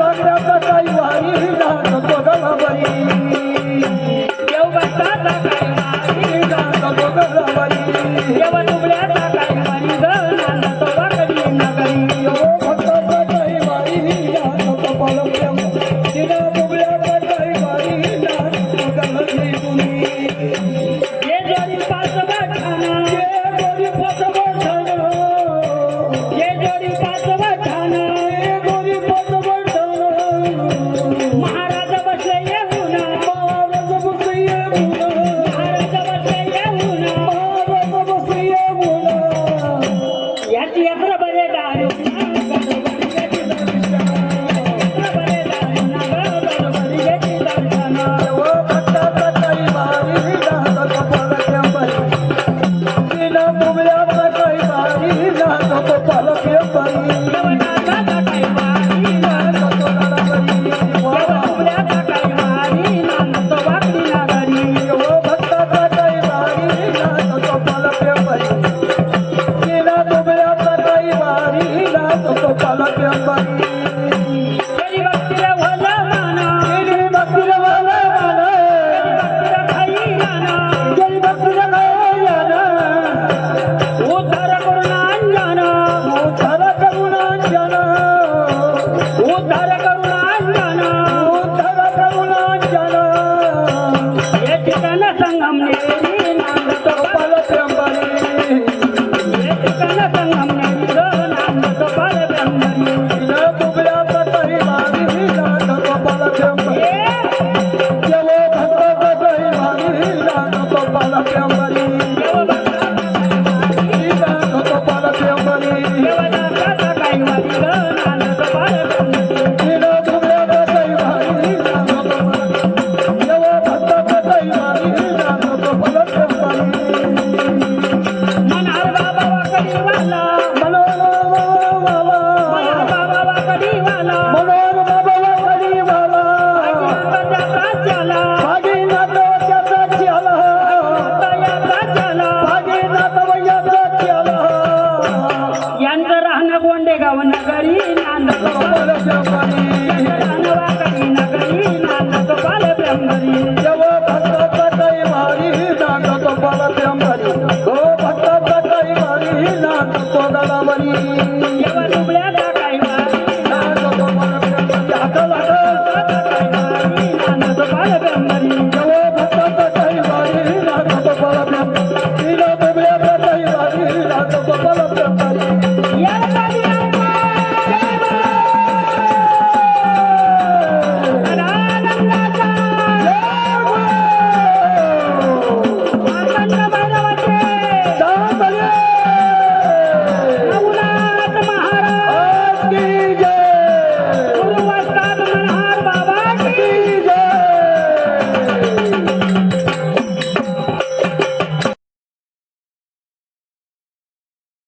बागरा बाई वारी विधान गोदा बाई తారకం कोंडेगाव नगरी नांद गोपाल ब्रह्मरी. नानवा करी नगरी नांद गोपाल ब्रह्मरी.